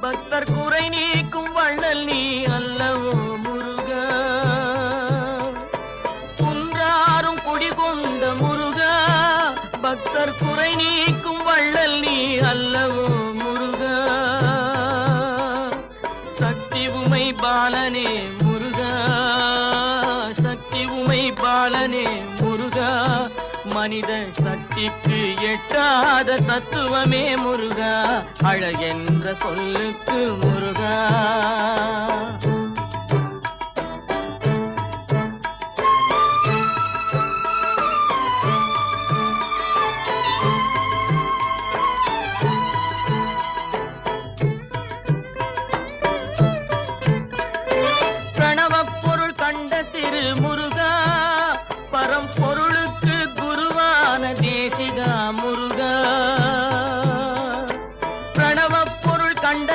பக்தர் குறை நீக்கும் வள்ளல் நீ அல்லவோ முருகா. குன்றாரும் குடி கொண்ட முருகா. பக்தர் குறை நீக்கும் வள்ளல் நீ அல்லவோ முருகா. சக்தி உமை பாலனே மனித சக்திக்கு எட்டாத தத்துவமே முருகா. அழகென்ற சொல்லுக்கு முருகா. பிரணவப் பொருள் கண்ட திரு முருகா. கண்ட